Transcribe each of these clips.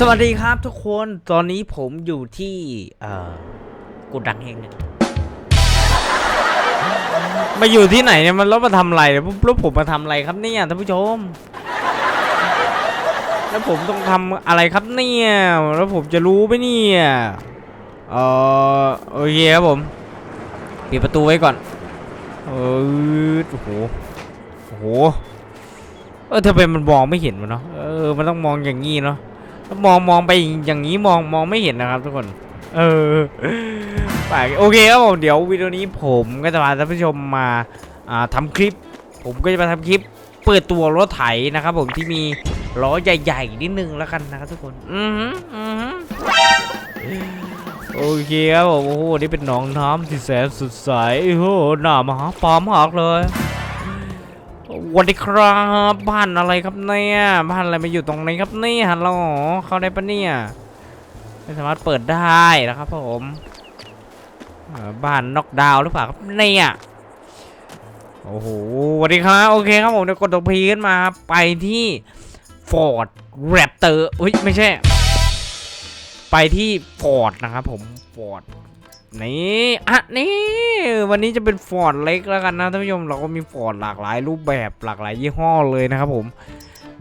สวัสดีครับทุกคนตอนนี้ผมอยู่ที่เอ่อกุดังแห่งหนึ่งมาอยู่ที่ไหนเนี่ยมันแล้วมาทำอะไรเนี่ยแล้วผมมาทำอะไรครับเนี่ยท่านผู้ชม แล้วผมต้องทำอะไรครับเนี่ยแล้วผมจะรู้ไหมเนี่ยเอ่อโอเคครับผมปิดประตูไว้ก่อนเออโอ้โหโอ้โหเออทำไมมันมองไม่เห็นวะเนาะเออมันต้องมองอย่างงี้เนาะ มองมองไปอย่างนี้มองมองไม่เห็นนะครับทุกคน เออไปโอเคครับผมเดี๋ยววิดีโอนี้ผมก็จะพาท่านผู้ชมมาอ่าทำคลิป ผมก็จะมาทำคลิป เปิดตัวรถไถนะครับผมที่มีล้อใหญ่ๆนิดนึงแล้วกันนะครับทุกคน อือหืออือหือโอเคครับผมโอ้โหนี่เป็นหนองน้ำที่แสนสดใสโอ้โหหน้ามหาปอมหอกเลย วัสดีครับบ้านอะไรครับเนี่ยบ้านอะไรมาอยู่ตรงไหนครับเนี่ยฮัลโหลเข้าได้ปะเนี่ยไม่สามารถเปิดได้นะครับผมบ้านน็อกดาวหรือเปล่าครับเนี่ยโอ้โหสวัสดีครับ โอเคครับผมเดี๋ยวกดตัวพีขึ้นมาครับไปที่ Ford Raptor อุ้ยไม่ใช่ ไปที่ Ford นะครับผม Ford นี่อะนี่วันนี้จะเป็น Ford เล็กแล้วกันนะท่านผู้ชมเราก็มี Ford หลากหลายรูปแบบหลากหลายยี่ห้อเลยนะครับผม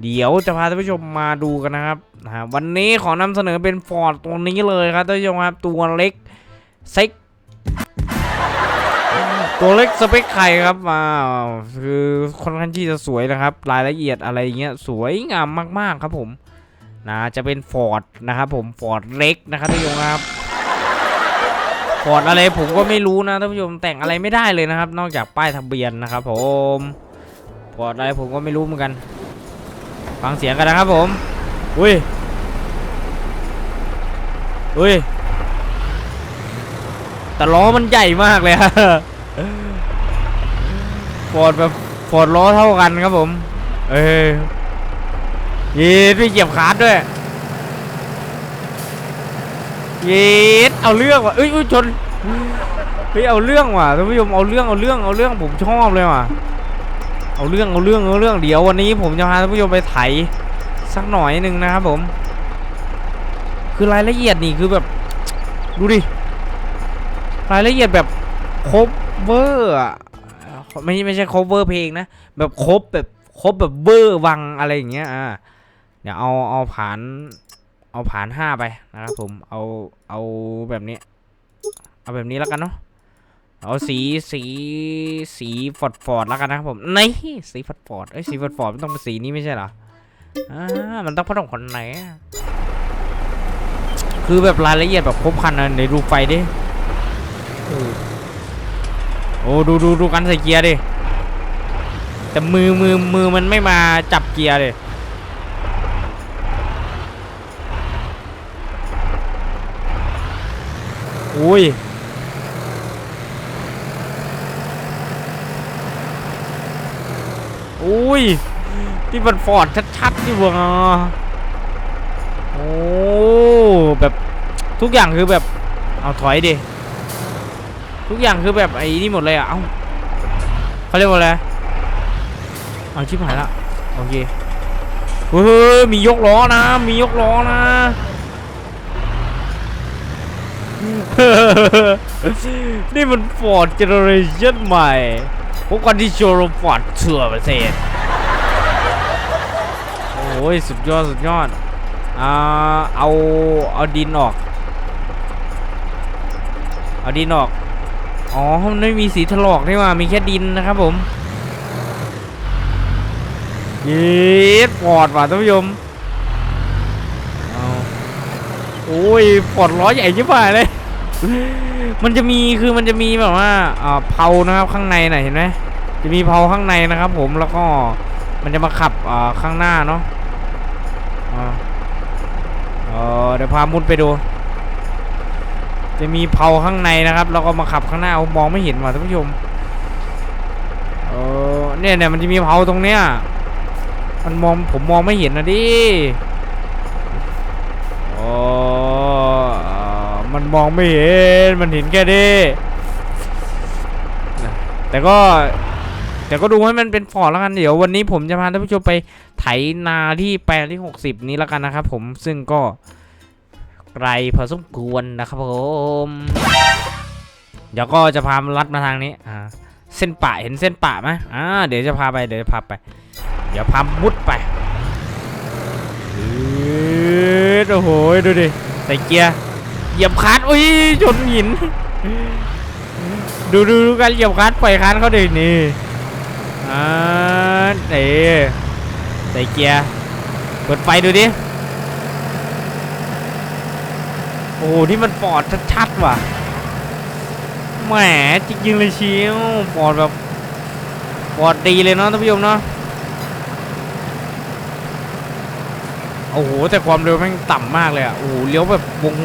เดี๋ยวจะพาท่านผู้ชมมาดูกันนะครับนะฮะวันนี้ขอนำเสนอเป็น Ford ตัวนี้เลยครับท่านผู้ชมครับตัวเล็กเซ็กตัวเล็กสเปคใครครับอ่าคือค่อนข้างที่จะสวยนะครับ รายละเอียดอะไรเงี้ยสวยงามมากๆครับผมนะจะเป็นฟอร์ดนะครับผมฟอร์ดเล็กนะครับท่านผู้ชมครับ ฟอร์ดอะไรผมก็ไม่รู้นะท่านผู้ชมแต่งอะไรไม่ได้เลยนะครับ นอกจากป้ายทะเบียนนะครับ ผมฟอร์ดอะไรผมก็ไม่รู้เหมือนกัน ฟังเสียงกันนะครับผมอุ้ยอุ้ยแต่ล้อมันใหญ่มากเลยฮะฟอร์ดแบบฟอร์ดล้อเท่ากันครับผม เอ้ยยีดไม่เหยียบคาร์ดด้วย เยีดเอาเรื่องว่ะเอ้ยอุ้ยชนเฮ้ยเอาเรื่องว่ะท่านผู้ชมเอาเรื่องเอาเรื่องเอาเรื่องผมชอบเลยว่ะ เอาเรื่องเอาเรื่องเอาเรื่องเดี๋ยววันนี้ผมจะพาท่านผู้ชมไปไถสักหน่อยหนึ่งนะครับผม คือรายละเอียดนี่คือแบบดูดิรายละเอียดแบบครบเวอร์ไม่ไม่ใช่ครบเวอร์เพลงนะแบบครบแบบครบแบบเวอร์วังอะไรอย่างเงี้ยอ่าเดี๋ยวเอาเอาผ่าน เอาผ่านห้าไปนะครับผมเอาเอาแบบนี้ เอาแบบนี้แล้วกันเนาะเอาสีสีสีฟอดฟอดแล้วกันนะครับผมนี่สีฟอดฟอดเอ้ยสีฟอดฟอดมันต้องเป็นสีนี้ไม่ใช่เหรออ่ามันต้องผสมคนไหนคือแบบรายละเอียดแบบครบครันนะเดี๋ยวดูไฟดิโอ้ดูดูดูกันใส่เกียร์ดิแต่มือมือมือมันไม่มาจับเกียร์เลย อุ้ยอุ้ยที่มันฟอร์ดชัดๆนี่หวะโอ้แบบทุกอย่างคือแบบเอาถอยดิทุกอย่างคือแบบไอ้นี่หมดเลยอะเอ้าเขาเรียกว่าอะไรเอาชิบหายละโอเคเฮ้ยมียกล้อนะ มียกล้อนะ นี่มัน Ford Generation ใหม่พวกกันที่โชว์รูม Ford เชื่อประเทศโอ้ยสุดยอดสุดยอดอ่าเอาเอาดินออก เอาดินออก อ๋อมันไม่มีสีถลอกนี่ว่ามีแค่ดินนะครับผม เย็ดปอดว่ะท่านผู้ชมเอา โอ้ยปอดล้อใหญ่ชิบหายเลย มันจะมีคือมันจะมีแบบว่าอ่าเพานะครับข้างในน่ะเห็นไหมจะมีเพาข้างในนะครับ ผมแล้วก็มันจะมาขับอ่าข้างหน้าเนาะเออเดี๋ยวพามุดไปดู จะมีเพาข้างในนะครับแล้วก็มาขับข้างหน้ามองไม่เห็นว่ะท่านผู้ชมเออเนี่ยเนี่ยมันจะมีเพาตรงเนี้ยมันมองผมมองไม่เห็นนะดิ มันมองไม่เห็น มันเห็นแค่นี้แต่ก็แต่ก็ดูให้มันเป็นฟอร์ดแล้วกัน เดี๋ยววันนี้ผมจะพาท่านผู้ชมไปไถนาที่แปลงที่ 60 นี้แล้วกันนะครับผมซึ่งก็ไกลพอสมควรนะครับผมเดี๋ยวก็จะพาลัดมาทางนี้อ่าเส้นป่าเห็นเส้นป่าไหมอ่าเดี๋ยวจะพาไปเดี๋ยวจะพาไป เดี๋ยวพามุดไปอืดโอ้โหดูดิใส่เกียร์ เหยียบคลัดอุ้ยชนหินดูดูดูกันเหยียบคลัดปล่อยคลัดเขาดินี่อ่าเอ๋ใส่เกียร์เปิดไฟดูดิโอ้โหนี่มันฟอดชัดๆว่ะแหมจริงๆเลยเชียวฟอดแบบฟอดดีเลยเนาะท่านผู้ชมเนาะโอ้โหแต่ความเร็วแม่งต่ำมากเลยอะโอ้โหเลี้ยวแบบวง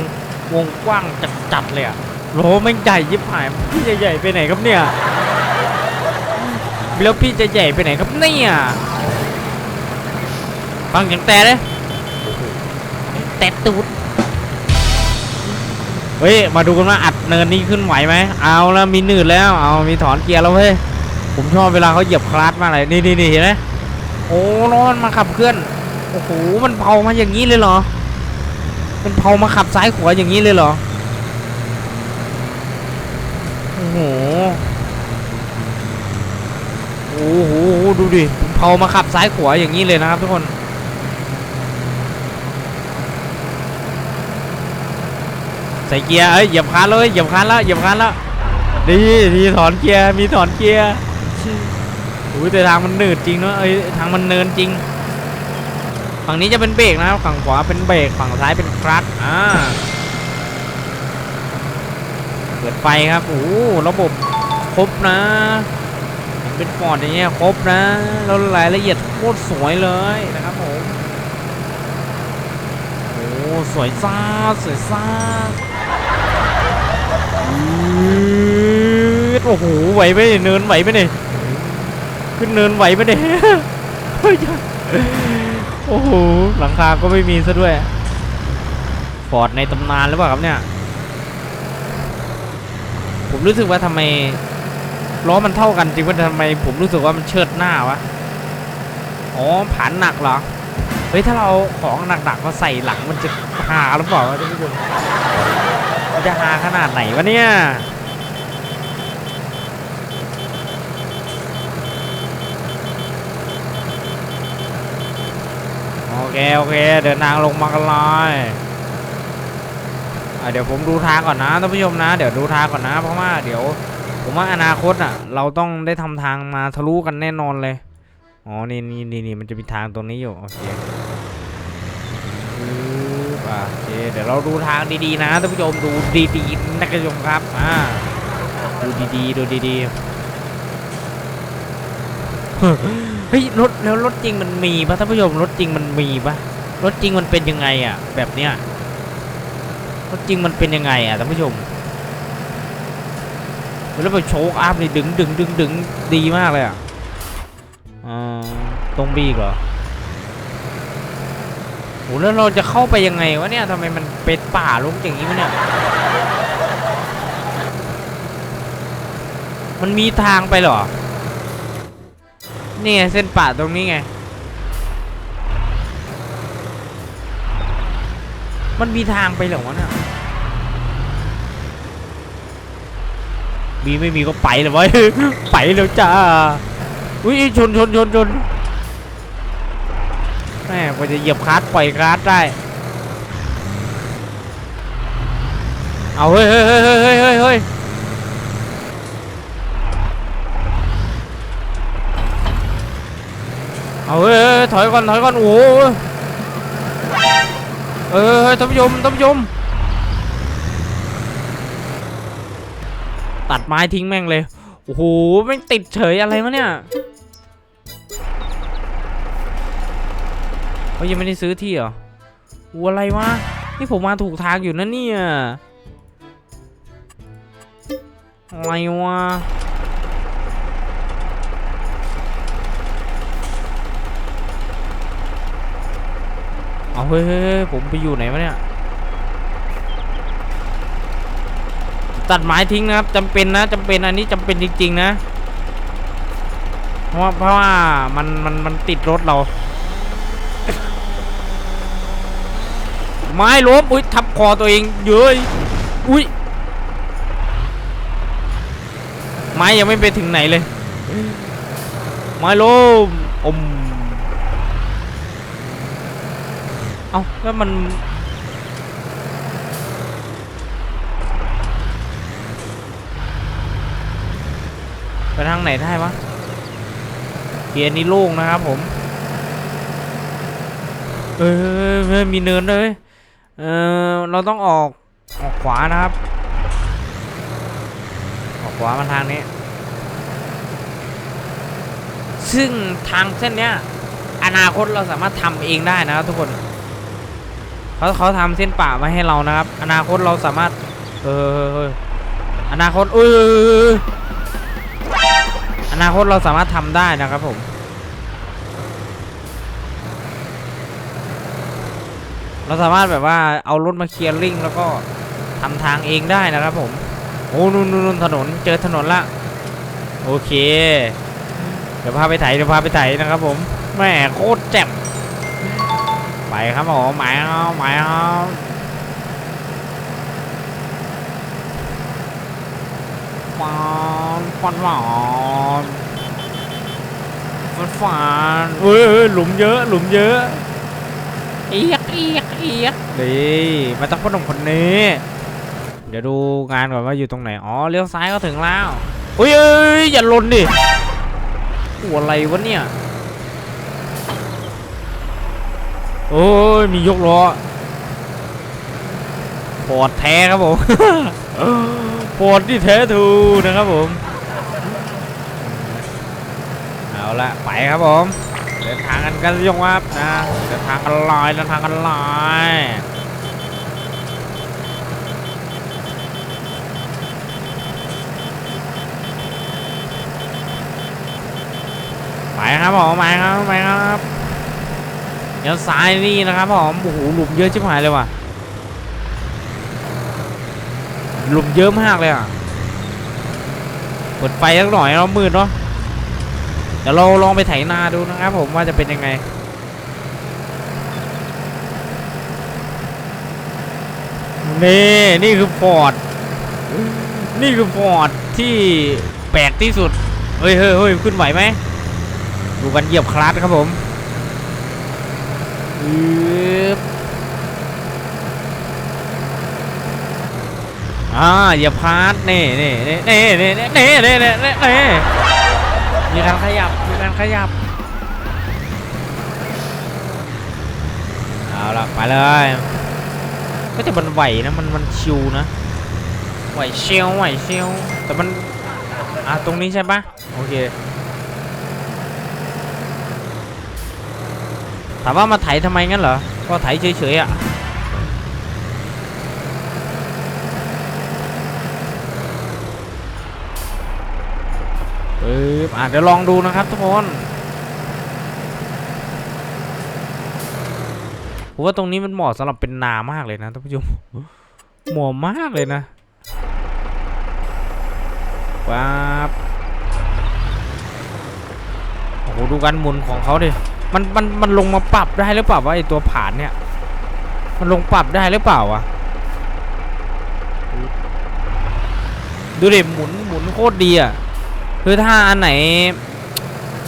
วงกว้างจัดๆเลยอะโลแม่งใหญ่ยิบหายพี่จะใหญ่ไปไหนครับเนี่ย แล้วพี่จะใหญ่ไปไหนครับเนี่ยฟังเสียงแต่เลยแต่ตูดเฮ้ย มาดูกันว่าอัดเนินนี้ขึ้นไหวไหม เอาแล้วมีหนืดแล้ว เอามีถอนเกียร์แล้วเฮ้ย ผมชอบเวลาเขาเหยียบคลัตช์มากเลย นี่นี่นี่เห็นไหมโอ้ร้อนมาขับเคลื่อน โอ้โห มันเผามาอย่างนี้เลยเหรอ มันเผามาขับซ้ายขวาอย่างนี้เลยเหรอ โอ้โห โอ้โห ดูดิเผามาขับซ้ายขวาอย่างนี้เลยนะครับทุกคนใส่เกียร์เอ้ยเหยียบคันเลยเหยียบคันแล้วเหยียบคันแล้วดีดีถอนเกียร์มีถอนเกียร์อุ้ยแต่ทางมันหนืดจริงเนอะเอ้ยทางมันเนินจริง ฝั่งนี้จะเป็นเบรกนะครับฝั่งขวาเป็นเบรกฝั่งซ้ายเป็นคลัตช์อ่าเปิดไฟครับโอ้โหระบบครบนะ เป็นฟอร์ดอย่างเงี้ยครบนะแล้วรายละเอียดโคตรสวยเลยนะครับผมโอ้สวยซ่าสวยซ่าอืดโอ้โหไหวไหมเนี่ยเนินไหวไหมเนี่ยขึ้นเนินไหวไหมเนี่ยเฮ้ย โอ้โห หลังคาก็ไม่มีซะด้วย ฟอร์ดในตำนานหรือเปล่าครับเนี่ย ผมรู้สึกว่าทำไมล้อมันเท่ากันจริงว่าทำไมผมรู้สึกว่ามันเชิดหน้าวะ อ๋อผ่านหนักเหรอ เฮ้ยถ้าเราของหนักๆมาใส่หลังมันจะหาหรือเปล่าวะท่านผู้ชมมันจะหาขนาดไหนวะเนี่ย เค โอเค เดินทางลงมากันเลยเดี๋ยวผมดูทางก่อนนะท่านผู้ชมนะ เดี๋ยวดูทางก่อนนะ เพราะว่าเดี๋ยว ผมว่าอนาคตอะ เราต้องได้ทำทางมาทะลุกันแน่นอนเลย อ๋อ นี่นี่นี่นี่มันจะมีทางตรงนี้อยู่ โอเคปึ๊บอะโอเค เดี๋ยวเราดูทางดีๆนะท่านผู้ชม ดูดีๆนะท่านผู้ชมครับ อ่า ดูดีๆ ดูดีๆ เฮ้ยรถแล้วรถจริงมันมีปะท่านผู้ชมรถจริงมันมีปะรถจริงมันเป็นยังไงอะ แบบเนี้ยรถจริงมันเป็นยังไงอะท่านผู้ชมแล้วไปโชกอัพนี่ดึงดึงดึงดึงดีมากเลยอะตรงบีกเหรอโหแล้วเราจะเข้าไปยังไงวะเนี่ยทำไมมันเป็นป่าลกอย่างนี้วะเนี่ยมันมีทางไปเหรอ นี่ไงเส้นป่าตรงนี้ไง มันมีทางไปเหรอวะเนี่ยมีไม่มีก็ไปเลยเว้ยไปแล้วจ้า อุ้ยชนชนชนชนแม่กว่าจะเหยียบคลัสปล่อยคลัสได้ เอาเฮ้ยเฮ้ยเฮ้ยเฮ้ยเฮ้ย เฮ้ยเอาเฮ้ยถอยก่อนถอยก่อนโอ้โหเออเฮ้ยท่านผู้ชมท่านผู้ชมตัดไม้ทิ้งแม่งเลย โอ้โหแม่งติดเฉยอะไรวะเนี่ยเขายังไม่ได้ซื้อที่เหรออูอะไรวะ นี่ผมมาถูกทางอยู่นะเนี่ย อะไรวะ เอาเฮ้ยผมไปอยู่ไหนวะเนี่ย ตัดไม้ทิ้งนะครับจำเป็นนะจำเป็นอันนี้จำเป็นจริง ๆ นะ เพราะเพราะว่ามันมันมันติดรถเรา ไม้ล้มอุ้ยทับคอตัวเองเยอะอุ้ยไม้ยังไม่ไปถึงไหนเลย ไม้ล้มอม เอ้าแล้วมัน ไปทางไหนได้วะเกียร์นี้โล่งนะครับผม เออมีเนินด้วยเออเราต้องออกออกขวานะครับ ออกขวามาทางนี้ ซึ่งทางเส้นเนี้ยอนาคตเราสามารถทำเองได้นะครับทุกคน เขาเขาทำเส้นป่ามาให้เรานะครับ อนาคตเราสามารถ เอออนาคตเออออนาคตเราสามารถทำได้นะครับผมเราสามารถแบบว่าเอารถมาเคลียร์ลิงแล้วก็ทำทางเองได้นะครับผม โอ้นู่นนู่นนู่นถนนเจอถนนละ โอเค เดี๋ยวพาไปไถเดี๋ยวพาไปไถนะครับผมแม่โคตรแจ่ม ไปครับผมหมายเอาหมายเอาฟอนฟอนฟอนฟอนฟอนเฮ้ยเฮ้ยหลุมเยอะ หลุมเยอะ เอียกเอียกเอียกดีมาต้องพ่นมคนนี้ เดี๋ยวดูงานก่อนว่าอยู่ตรงไหน อ๋อ เลี้ยวซ้ายก็ถึงแล้ว อุ้ยเอ้ยอย่าหล่นดิโอ้อะไรวะเนี่ย โอ้ยมียกล้อปอดแท้ครับผมปอดที่แท้ทูนะครับผม เอาละไปครับผม เดินทางกันกันยงวับนะ เดินทางกันลอยเดินทางกันลอยไปครับผมไปครับไปครับ เดี๋ยวซ้ายนี่นะครับผมโอ้โหหลุมเยอะชิบหายเลยว่ะหลุมเยอะมากเลยอะเปิดไฟสักหน่อยเรามืดเนาะเดี๋ยวเราลองไปไถนาดูนะครับผมว่าจะเป็นยังไงนี่นี่คือฟอร์ดนี่คือฟอร์ดที่แปลกที่สุด เฮ้ยเฮ้ยเฮ้ยขึ้นไหวไหมดูกันเหยียบคลัตครับผม อ่าเหยียบคลัตช์นี่นี่นี่นี่นี่นี่นี่นี่นี่นี่มีการขยับมีการขยับเอาละไปเลย ก็จะมันไหวนะมันมันชิวนะไหวเชียวไหวเชียวแต่มันอะตรงนี้ใช่ปะโอเค ถามว่ามาไถทำไมงั้นเหรอ ก็ไถเฉยๆอะปึ๊บอะเดี๋ยวลองดูนะครับทุกคนผมว่าตรงนี้มันเหมาะสำหรับเป็นนามากเลยนะท่านผู้ชมเหมาะมากเลยนะป๊บโอ้โหดูการหมุนของเขาดิ มันมันมันลงมาปรับได้หรือเปล่าวะไอตัวผานเนี่ย มันลงปรับได้หรือเปล่าวะดูดิหมุนหมุนโคตรดีอะคือถ้าอันไหน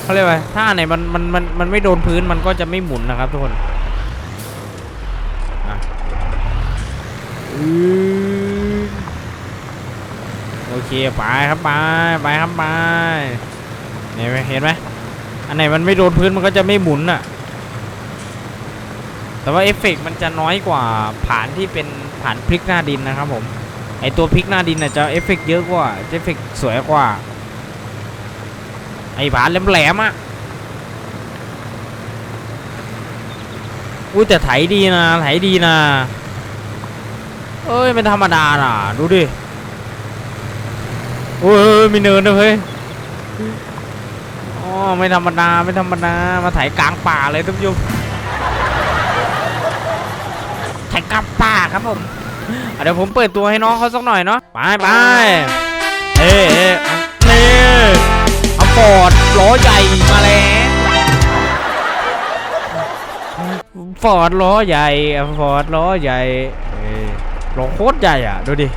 เขาเรียกว่าถ้าอันไหนมันมันมันมันไม่โดนพื้นมันก็จะไม่หมุนนะครับทุกคนอะโอเคไปครับไปไปครับไปเห็นไหมเห็นไหม อันไหนมันไม่โดนพื้นมันก็จะไม่หมุนอะแต่ว่าเอฟเฟกมันจะน้อยกว่าผานที่เป็นผานพลิกหน้าดินนะครับผม ไอตัวพลิกหน้าดินน่ะจะเอฟเฟกเยอะกว่าเอฟเฟกสวยกว่า ไอผานแหลมๆอะอุ้ยแต่ไถดีนะไถดีนะ เอ้ยเป็นธรรมดาน่ะ ดูดิโอ้ยมีเนินด้วยเฮ้ย ไม่ธรรมดาไม่ธรรมดามาไถกลางป่าเลยทุกผู้ชมไถกลางป่าครับผมเดี๋ยวผมเปิดตัวให้น้องเขาสักหน่อยเนาะไปไปเอ้ยเอ้ยอะนี่เอาฟอร์ดล้อใหญ่มาแล้วฟอร์ดล้อใหญ่ฟอร์ดล้อใหญ่ล้อโคตรใหญ่อะดูดิ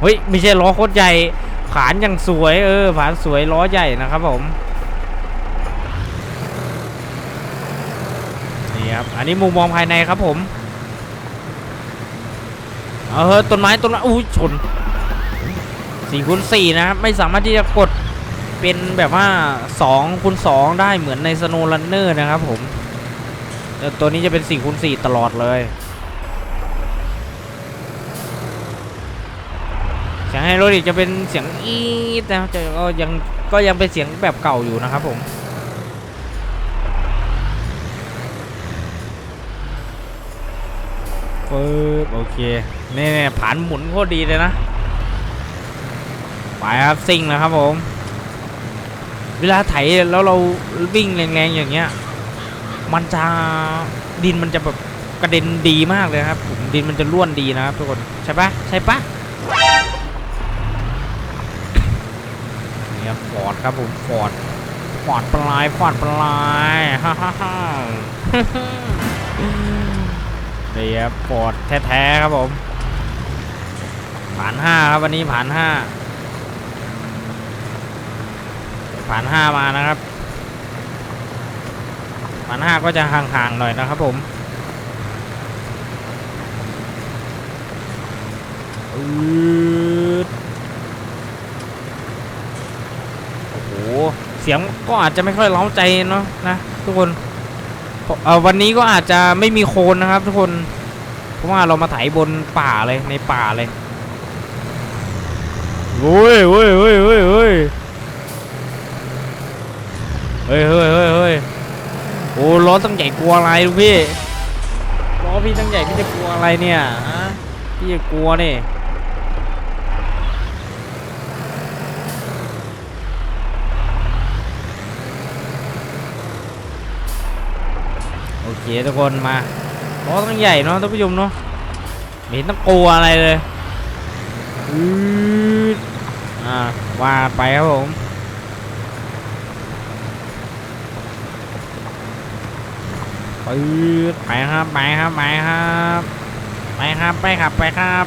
เฮ้ยไม่ใช่ล้อโคตรใหญ่ ผานอย่างสวยเออผานสวยล้อใหญ่นะครับผมนี่ครับอันนี้มุมมองภายในครับผมเออต้นไม้ต้นไม้อุ้ชนสี่คูณสี่นะครับไม่สามารถที่จะกดเป็นแบบว่า2คูณ2ได้เหมือนในสโนว์ r ันเนอร์นะครับผมแต่ตัวนี้จะเป็น4คูณ4ตลอดเลย สียงไฮโรดิกจะเป็นเสียงอีดนะครับก็ยังก็ยังเป็นเสียงแบบเก่าอยู่นะครับผมปึ๊บโอเคนี่นี่ผ่านหมุนโคตรดีเลยนะ ไปครับซิ่งนะครับผม เวลาไถแล้วเราวิ่งแรงๆอย่างเงี้ย มันจะดินมันจะแบบกระเด็นดีมากเลยครับผมดินมันจะร่วนดีนะครับทุกคน ใช่ปะใช่ปะ นี่ครับฟอดครับผมฟอดฟอดปลายฟอดปลายฮ่าฮ่าฮ่านี่ครับฟอดแท้ๆครับผม ผ่านห้าครับวันนี้ผ่านห้าผ่านห้ามานะครับผ่านห้าก็จะห่างๆหน่อยนะครับผมอืดโอ้โห เสียงก็อาจจะไม่ค่อยเล้าใจเนาะนะทุกคนเออวันนี้ก็อาจจะไม่มีโคลนนะครับ ทุกคน เพราะว่าเรามาไถบนป่าเลยในป่าเลยโว้ยเว้ยเว้ยเว้ยเว้ยเฮ้ยเฮ้ยเฮ้ยเฮ้ยโอ้ล้อตั้งใหญ่กลัวอะไรลูกพี่ล้อพี่ตั้งใหญ่พี่จะกลัวอะไรเนี่ยฮะพี่จะกลัวเนี่โอเคทุกคนมาล้ตั้งใหญ่เนาะท่านผู้ชมเนาะไม่ต้องกลัวอะไรเลยอืดอ่าว่าไปครับผมไปไปครับไปครับไปครับไปครับไปครับไปครับ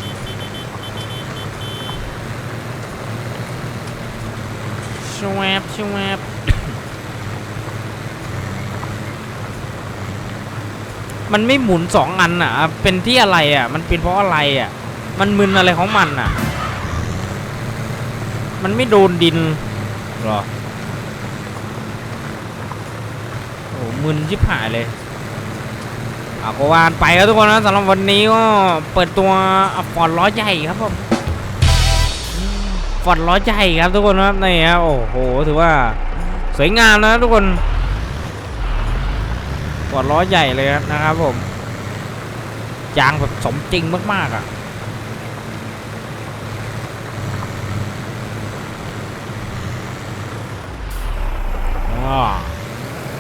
ชวบชวบ มันไม่หมุนสองอันอะ เป็นที่อะไรอะ มันเป็นเพราะอะไรอะ มันมึนอะไรของมันอะ มันไม่โดนดินหรอ โอ้มึนชิบหายเลยเอาก็วานไปครับทุกคนนะสำหรับวันนี้ก็เปิดตัวฟอร์ดล้อใหญ่ครับผมฟอร์ดล้อใหญ่ครับทุกคนนะครับนี่ฮะโอ้โหถือว่าสวยงามนะทุกคน ฟอร์ดล้อใหญ่เลยนะครับผมยางแบบสมจริงมากๆอะ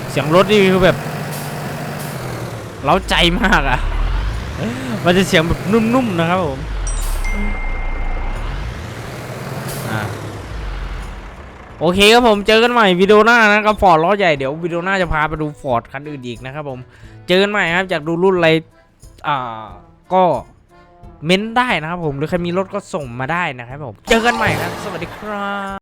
เสียงรถนี่คือแบบเล้าใจมากอะ มันจะเสียงแบบนุ่มๆนะครับผมอ่า โอเคครับผมเจอกันใหม่วิดีโอหน้านะครับฟอร์ดล้อใหญ่เดี๋ยววิดีโอหน้าจะพาไปดูฟอร์ดคันอื่นอีกนะครับผมเจอกันใหม่ครับอยากดูรุ่นอะไรอ่าก็เม้นได้นะครับผมหรือใครมีรถก็ส่งมาได้นะครับผมเจอกันใหม่ครับ สวัสดีครับ